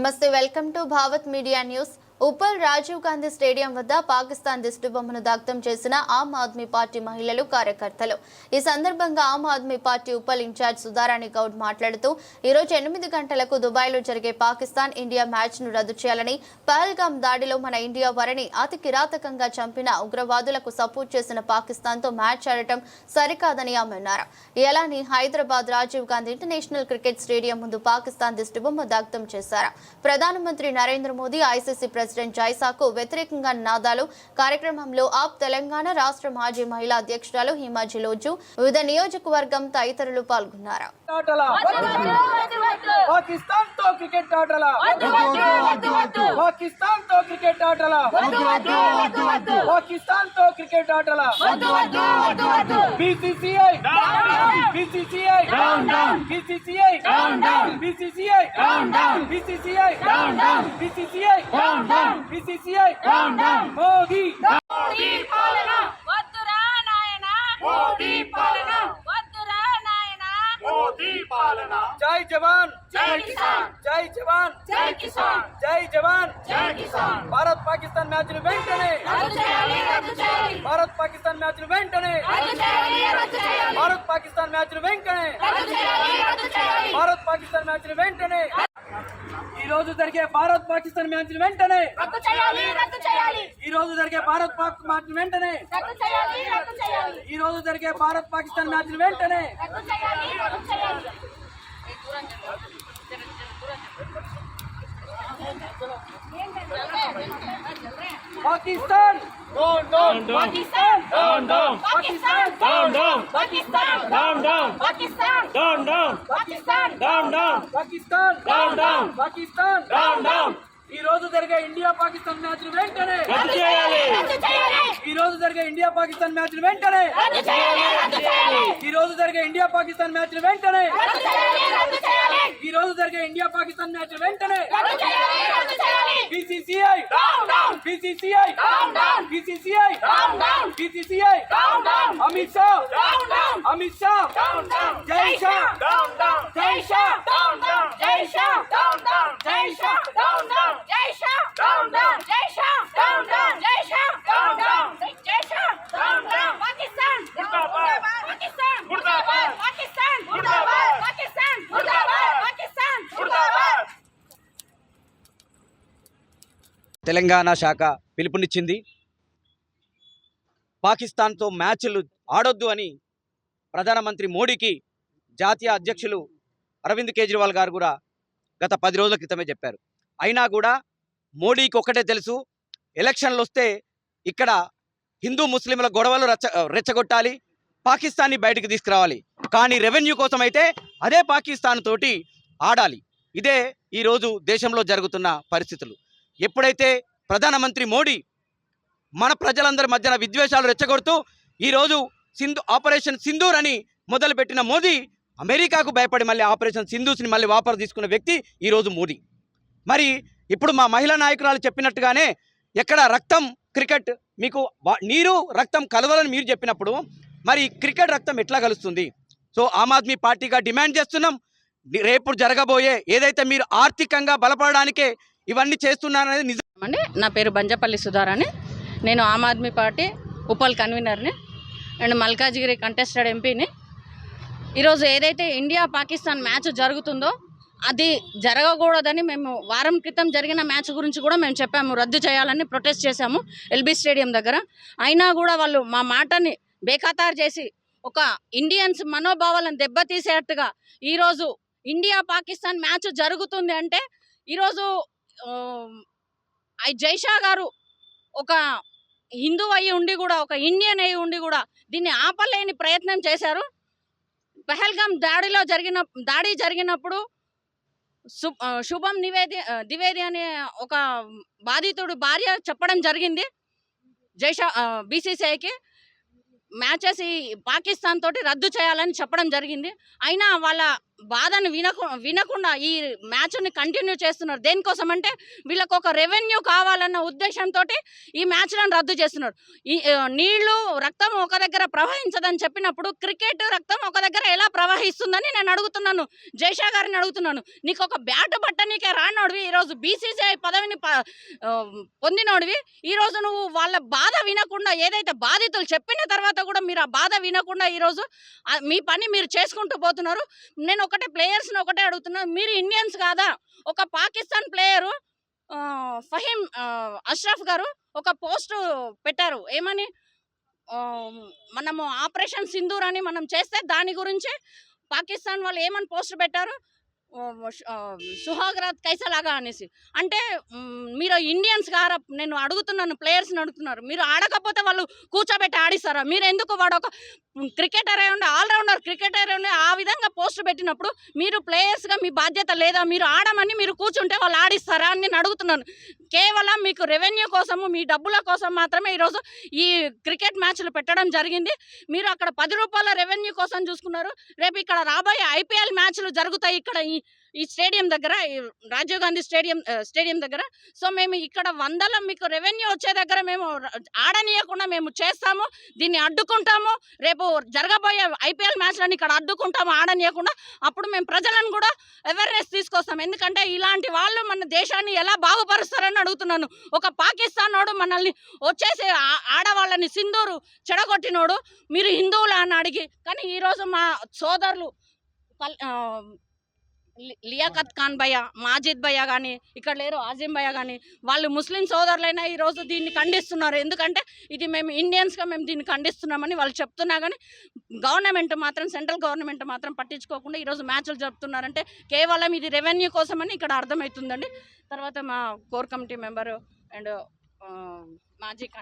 నమస్తే welcome to Bharat media news Uppal Rajiv Gandhi stadium వద్ద పాకిస్తాన్ దిష్టిబొమ్మను దగ్ధం చేసిన ఆమ్ ఆద్మీ పార్టీ మహిళలు కార్యకర్తలు. ఈ సందర్భంగా Aam Aadmi party Uppal in charge Sudharani Goud మాట్లాడుతూ ఈ రోజు ఎనిమిది గంటలకు దుబాయ్లో జరిగే పాకిస్తాన్ ఇండియా మ్యాచ్ను రద్దు చేయాలని పహల్గామ్ దాడిలో మన ఇండియా వరని అతి కిరాతకంగా చంపిన ఉగ్రవాదులకు సపోర్ట్ చేసిన పాకిస్తాన్తో మ్యాచ్ ఆడటం సరికాదని ఆమె అన్నారు. ఎలాని Hyderabad Rajiv Gandhi international cricket stadium ముందు పాకిస్తాన్ దిష్టిబొమ్మ దగ్ధం చేశారు. ప్రధానమంత్రి నరేంద్ర మోదీ ఐసీసీ ప్రెసిడెంట్ జైసాకు వ్యతిరేకంగా నినాదాలు కార్యక్రమంలో ఆప్ తెలంగాణ రాష్ట్ర మాజీ మహిళా అధ్యక్షురాలు హిమా జిలోజు వివిధ నియోజకవర్గం తదితరులు పాల్గొన్నారు ಪಾಕಿಸ್ತಾನ್ ತೋ ಕ್ರಿಕೆಟ್ ಆಟಲ ಪಾಕಿಸ್ತಾನ್ ತೋ cricket ಆಟಲ BCCI BCCI BCCI BCCI BCCI BCCI BCCI Modi जय जवान जय किसान जय जवान జై కిసాన్ జై జవాన్ జై కిసాన్ భారత్ పాకిస్తాన్ మ్యాచ్ ను వెంటనే భారత్ పాకిస్తాన్ మ్యాచ్ ను వెంటనే భారత్ పాకిస్తాన్ మ్యాచ్ ను వెంటనే భారత్ పాకిస్తాన్ మ్యాచ్ ను వెంటనే ఈ రోజు జరిగే భారత్ పాకిస్తాన్ మ్యాచ్ వెంటనే ఈ రోజు జరిగే భారత్ పాక్ మ్యాచ్ వెంటనే ఈ రోజు జరిగే భారత్ పాకిస్తాన్ మ్యాచ్ వెంటనే రద్దు చేయాలి Pakistan Pakistan! Down down Pakistan! Down down Pakistan! Down down Pakistan! Down down Pakistan! Down down Pakistan! Down down Pakistan! Down down. ఈ రోజు జరిగే ఇండియా పాకిస్తాన్ మ్యాచ్ వెంటనే జరిగే ఇండియా పాకిస్తాన్ మ్యాచ్ వెంటనే ఈ రోజు జరిగే ఇండియా పాకిస్తాన్ మ్యాచ్ వెంటనే ఈ రోజు జరిగే ఇండియా పాకిస్తాన్ మ్యాచ్ వెంటనే BCCI BCCI BCCI BCCI Amit Shah Amit Shah జై షా జై షా జై షా జై తెలంగాణ శాఖ పిలుపునిచ్చింది. పాకిస్తాన్తో మ్యాచ్లు ఆడొద్దు అని ప్రధానమంత్రి మోడీకి జాతీయ అధ్యక్షులు అరవింద్ కేజ్రీవాల్ గారు కూడా గత పది రోజుల క్రితమే చెప్పారు. అయినా కూడా మోడీకి ఒక్కటే తెలుసు ఎలక్షన్లు వస్తే ఇక్కడ హిందూ ముస్లింల గొడవలు రెచ్చ రెచ్చగొట్టాలి పాకిస్తాన్ని బయటికి తీసుకురావాలి. కానీ రెవెన్యూ కోసం అయితే అదే పాకిస్తాన్ తోటి ఆడాలి. ఇదే ఈరోజు దేశంలో జరుగుతున్న పరిస్థితులు. ఎప్పుడైతే ప్రధానమంత్రి మోడీ మన ప్రజలందరి మధ్యన విద్వేషాలు రెచ్చగొడుతూ ఈరోజు సింధు ఆపరేషన్ సింధూర్ అని మొదలుపెట్టిన మోదీ అమెరికాకు భయపడి మళ్ళీ ఆపరేషన్ సింధూస్ని మళ్ళీ వాపసు తీసుకున్న వ్యక్తి ఈరోజు మోడీ మరి ఇప్పుడు మా మహిళా నాయకురాలు చెప్పినట్టుగానే ఎక్కడ రక్తం క్రికెట్ మీకు వా- నీరు రక్తం కలవాలని మీరు చెప్పినప్పుడు మరి క్రికెట్ రక్తం ఎట్లా కలుస్తుంది? సో ఆమ్ ఆద్మీ పార్టీగా డిమాండ్ చేస్తున్నాం. రేపు జరగబోయే ఏదైతే మీరు ఆర్థికంగా బలపడడానికే ఇవన్నీ చేస్తున్నారనేది నిజం. అండి నా పేరు బంజపల్లి సుధారాణి నేను ఆమ్ ఆద్మీ పార్టీ ఉపల్ కన్వీనర్ని అండ్ మల్కాజ్గిరి కంటెస్టెడ్ ఎంపీని. ఈరోజు ఏదైతే ఇండియా పాకిస్తాన్ మ్యాచ్ జరుగుతుందో అది జరగకూడదని మేము వారం క్రితం జరిగిన మ్యాచ్ గురించి కూడా మేము చెప్పాము. రద్దు చేయాలని ప్రొటెస్ట్ చేశాము ఎల్బీ స్టేడియం దగ్గర. అయినా కూడా వాళ్ళు మా మాటని బేఖాతారు చేసి ఒక ఇండియన్స్ మనోభావాలను దెబ్బతీసేట్టుగా ఈరోజు ఇండియా పాకిస్తాన్ మ్యాచ్ జరుగుతుంది అంటే ఈరోజు జైషా గారు ఒక హిందూ అయి ఉండి కూడా ఒక ఇండియన్ అయి ఉండి కూడా దీన్ని ఆపలేని ప్రయత్నం చేశారు. పెహల్గామ్ దాడిలో జరిగిన దాడి జరిగినప్పుడు శుభం నివేది ద్వివేది అనే ఒక బాధితుడు భార్య చెప్పడం జరిగింది. జైషా బీసీసీఐకి మ్యాచెస్ ఈ పాకిస్తాన్ తోటి రద్దు చేయాలని చెప్పడం జరిగింది. అయినా వాళ్ళ బాధను వినకు వినకుండా ఈ మ్యాచ్ని కంటిన్యూ చేస్తున్నారు. దేనికోసం అంటే వీళ్ళకు ఒక రెవెన్యూ కావాలన్న ఉద్దేశంతో ఈ మ్యాచ్లను రద్దు చేస్తున్నారు. ఈ నీళ్ళు రక్తం ఒక దగ్గర ప్రవహించదని చెప్పినప్పుడు క్రికెట్ రక్తం ఒక దగ్గర ఎలా ప్రవహిస్తుందని నేను అడుగుతున్నాను. జైషా గారిని అడుగుతున్నాను. నీకు ఒక బ్యాట్ బట్టనీకే రానోడివి ఈరోజు బీసీసీఐ పదవిని ప- పొందినోడివి ఈరోజు నువ్వు వాళ్ళ బాధ వినకుండా ఏదైతే బాధితులు చెప్పిన తర్వాత కూడా మీరు ఆ బాధ వినకుండా ఈరోజు మీ పని మీరు చేసుకుంటూ పోతున్నారు. నేను ఒకటే ప్లేయర్స్ని ఒకటే అడుగుతున్నా మీరు ఇండియన్స్ కాదా? ఒక పాకిస్తాన్ ప్లేయరు ఫహీం అష్రఫ్ గారు ఒక పోస్ట్ పెట్టారు. ఏమని? మనము ఆపరేషన్ సింధూర్ అని మనం చేస్తే దాని గురించి పాకిస్తాన్ వాళ్ళు ఏమని పోస్ట్ పెట్టారు? సుహాగ్రాత్ కైసలాగా అనేసి. అంటే మీరు ఇండియన్స్ గారా? నేను అడుగుతున్నాను ప్లేయర్స్ని అడుగుతున్నారు. మీరు ఆడకపోతే వాళ్ళు కూర్చోబెట్టి ఆడిస్తారా? మీరు ఎందుకు వాడు ఒక క్రికెటర్ ఉండి ఆల్రౌండర్ క్రికెటర్ ఉండి ఆ విధంగా పోస్ట్ పెట్టినప్పుడు మీరు ప్లేయర్స్గా మీ బాధ్యత లేదా మీరు ఆడమని మీరు కూర్చుంటే వాళ్ళు ఆడిస్తారా అని నేను అడుగుతున్నాను. కేవలం మీకు రెవెన్యూ కోసము మీ డబ్బుల కోసం మాత్రమే ఈరోజు ఈ క్రికెట్ మ్యాచ్లు పెట్టడం జరిగింది. మీరు అక్కడ పది రూపాయల రెవెన్యూ కోసం చూసుకున్నారు. రేపు ఇక్కడ రాబోయే ఐపీఎల్ మ్యాచ్లు జరుగుతాయి ఇక్కడ ఈ స్టేడియం దగ్గర ఈ రాజీవ్ గాంధీ స్టేడియం స్టేడియం దగ్గర. సో మేము ఇక్కడ వందల మీకు రెవెన్యూ వచ్చే దగ్గర మేము ఆడనీయకుండా మేము చేస్తాము దీన్ని అడ్డుకుంటాము. రేపు జరగబోయే ఐపీఎల్ మ్యాచ్లను ఇక్కడ అడ్డుకుంటాము ఆడనీయకుండా. అప్పుడు మేము ప్రజలను కూడా అవేర్నెస్ తీసుకొస్తాం. ఎందుకంటే ఇలాంటి వాళ్ళు మన దేశాన్ని ఎలా బాగుపరుస్తారని అడుగుతున్నాను. ఒక పాకిస్తాన్ వాడు మనల్ని వచ్చేసి ఆడవాళ్ళని సింధూరు చెడగొట్టినోడు మీరు హిందువులా అని అడిగి కానీ ఈరోజు మా సోదరులు కల్- ఆ, లి- లియాకత్ ఖాన్ భయ్య మాజిద్ భయ్య కానీ ఇక్కడ లేరు ఆజిమ్ భయ్య కానీ వాళ్ళు ముస్లిం సోదరులైనా ఈరోజు దీన్ని ఖండిస్తున్నారు. ఎందుకంటే ఇది మేము ఇండియన్స్గా మేము దీన్ని ఖండిస్తున్నామని వాళ్ళు చెప్తున్నా కానీ గవర్నమెంట్ మాత్రం సెంట్రల్ గవర్నమెంట్ మాత్రం పట్టించుకోకుండా ఈరోజు మ్యాచ్లు జరుపుతున్నారంటే కేవలం ఇది రెవెన్యూ కోసమని ఇక్కడ అర్థమవుతుందండి. తర్వాత మా కోర్ కమిటీ మెంబరు అండ్ మాజీ